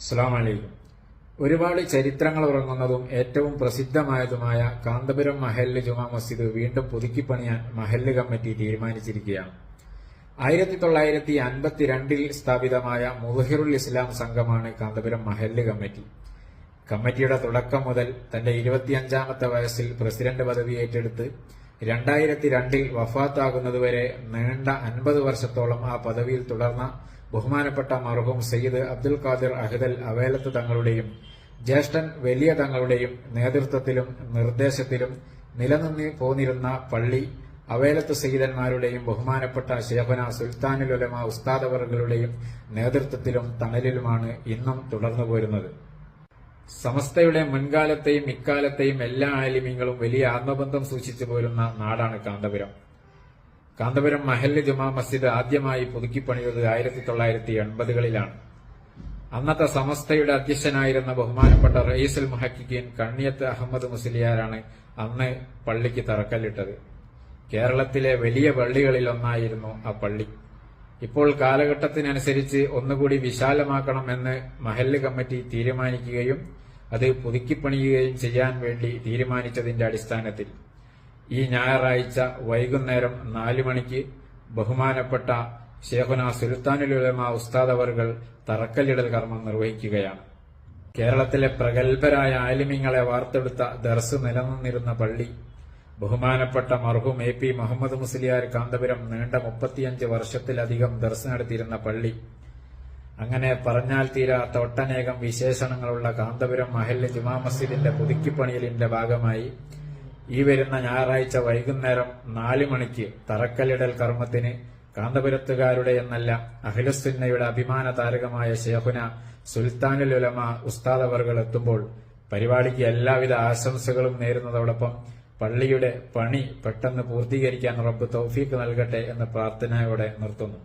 അസ്സാം വലൈക്കും ഒരുപാട് ചരിത്രങ്ങൾ ഉറങ്ങുന്നതും ഏറ്റവും പ്രസിദ്ധമായതുമായ കാന്തപുരം മഹല്ല് ജുമാ മസ്ജിദ് വീണ്ടും പുതുക്കിപ്പണിയാൻ മഹല്ല് കമ്മിറ്റി തീരുമാനിച്ചിരിക്കുകയാണ്. ആയിരത്തി തൊള്ളായിരത്തി അൻപത്തിരണ്ടിൽ സ്ഥാപിതമായ മുഹിറുൽ ഇസ്ലാം സംഘമാണ് കാന്തപുരം മഹല്ല് കമ്മിറ്റി. കമ്മിറ്റിയുടെ തുടക്കം മുതൽ തന്റെ ഇരുപത്തിയഞ്ചാമത്തെ വയസ്സിൽ പ്രസിഡന്റ് പദവി ഏറ്റെടുത്ത് രണ്ടായിരത്തി രണ്ടിൽ വഫാത്താകുന്നതുവരെ നീണ്ട അൻപത് വർഷത്തോളം ആ പദവിയിൽ തുടർന്ന ബഹുമാനപ്പെട്ട മർഹൂം സയ്യിദ് അബ്ദുൽ ഖാദിർ അഹ്ദൽ അവേലത്ത് തങ്ങളുടെയും ജ്യേഷ്ഠൻ വലിയ തങ്ങളുടെയും നേതൃത്വത്തിലും നിർദ്ദേശത്തിലും നിലനിന്ന് പോന്നിരുന്ന പള്ളി അവേലത്ത് സയ്യിദന്മാരുടെയും ബഹുമാനപ്പെട്ട ശേഖന സുൽത്താനുലമ ഉലമ ഉസ്താദവറുകളുടെയും നേതൃത്വത്തിലും തണലിലുമാണ് ഇന്നും തുടർന്നു പോരുന്നത് സമസ്തയുടെ മുൻകാലത്തെയും ഇക്കാലത്തെയും എല്ലാ ആലിമ്യങ്ങളും വലിയ ആത്മബന്ധം സൂക്ഷിച്ചു പോരുന്ന നാടാണ് കാന്തപുരം. കാന്തപുരം മഹല്ല് ജുമാ മസ്ജിദ് ആദ്യമായി പുതുക്കിപ്പണിതത് ആയിരത്തി തൊള്ളായിരത്തി എൺപതുകളിലാണ് അന്നത്തെ സമസ്തയുടെ അധ്യക്ഷനായിരുന്ന ബഹുമാനപ്പെട്ട റയീസുൽ മുഹക്കിൻ കണ്ണിയത്ത് അഹമ്മദ് മുസ്ലിയാരാണ് അന്ന് പള്ളിക്ക് തറക്കല്ലിട്ടത്. കേരളത്തിലെ വലിയ പള്ളികളിലൊന്നായിരുന്നു ആ പള്ളി. ഇപ്പോൾ കാലഘട്ടത്തിനനുസരിച്ച് ഒന്നുകൂടി വിശാലമാക്കണമെന്ന് മഹല്ല് കമ്മിറ്റി തീരുമാനിക്കുകയും അത് പുതുക്കിപ്പണിയുകയും ചെയ്യാൻ വേണ്ടി തീരുമാനിച്ചതിന്റെ അടിസ്ഥാനത്തിൽ ഈ ഞായറാഴ്ച വൈകുന്നേരം നാലു മണിക്ക് ബഹുമാനപ്പെട്ട ഷേഖുന സുൽത്താനുലുലമ ഉസ്താദ് അവർകൾ തറക്കല്ലിടൽ കർമ്മം നിർവഹിക്കുകയാണ്. കേരളത്തിലെ പ്രഗത്ഭരായ ആലിമ്യങ്ങളെ വാർത്തെടുത്ത ദർസ് നിലനിന്നിരുന്ന പള്ളി ബഹുമാനപ്പെട്ട മർഹൂം എ പി മുഹമ്മദ് മുസ്ലിയാർ കാന്തപുരം നീണ്ട മുപ്പത്തിയഞ്ച് വർഷത്തിലധികം ദർശനം നടത്തിയിരുന്ന പള്ളി. അങ്ങനെ പറഞ്ഞാൽ തീരാത്ത ഒട്ടനേകം വിശേഷണങ്ങളുള്ള കാന്തപുരം മഹല്ല് ജുമാ മസ്ജിദിന്റെ പുതുക്കിപ്പണിയലിന്റെ ഭാഗമായി ഈ വരുന്ന ഞായറാഴ്ച വൈകുന്നേരം നാല് മണിക്ക് തറക്കല്ലിടൽ കർമ്മത്തിന് കാന്തപുരത്തുകാരുടെ എന്നല്ല അഖിലുസുന്നയുടെ അഭിമാന താരകമായ ഷേഹുന സുൽത്താനുൽ ഉലമ ഉസ്താദ് അവർകൾ എത്തുമ്പോൾ പരിപാടിക്ക് എല്ലാവിധ ആശംസകളും നേരുന്നതോടൊപ്പം പള്ളിയുടെ പണി പെട്ടെന്ന് പൂർത്തീകരിക്കാൻ റബ്ബ് തൗഫീഖ് നൽകട്ടെ എന്ന പ്രാർത്ഥനയോടെ നിർത്തുന്നു.